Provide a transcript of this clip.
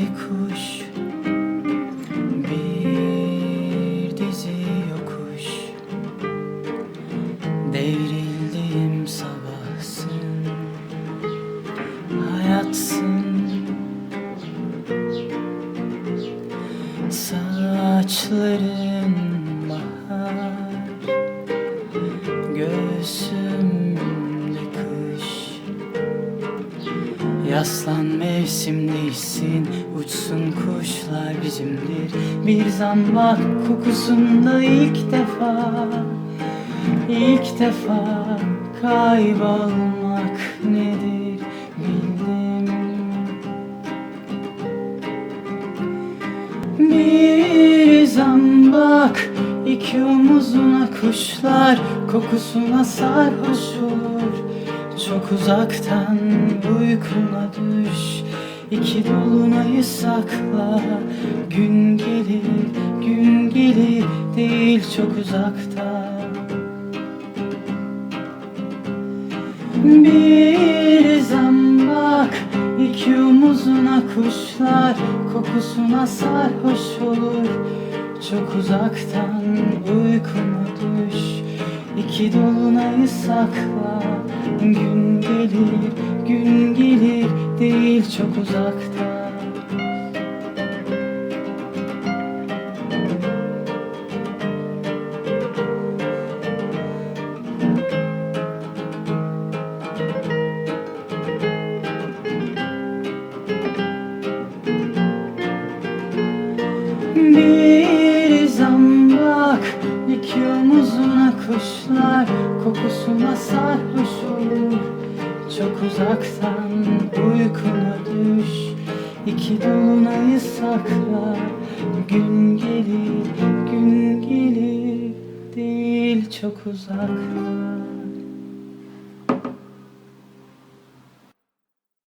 dizi kuş. Bir dizi yokuş. Devrildiğim sabahsın. Hayatsın. Saçların bahar. Göğsüm Yaslan mevsimlisin Uçsun kuşlar bizimdir. Bir zambak kokusunda ilk defa İlk defa kaybolmak nedir bildim Bir zambak iki omuzuna kuşlar Kokusuna sarhoş olur Çok uzaktan uykuna düş İki dolunayı sakla. Gün gelir, gün gelir Değil çok uzakta Bir zambak iki omuzuna kuşlar Kokusuna sarhoş olur. Çok uzaktan uykuna düş İki dolunayı sakla çok uzakta. Bir zambak iki omuzuna kuşlar Kokusuna sarhoş olur Çok uzaktan uykuna düş. İki dolunayı sakla. Gün gelir, gün gelir. Değil çok uzakta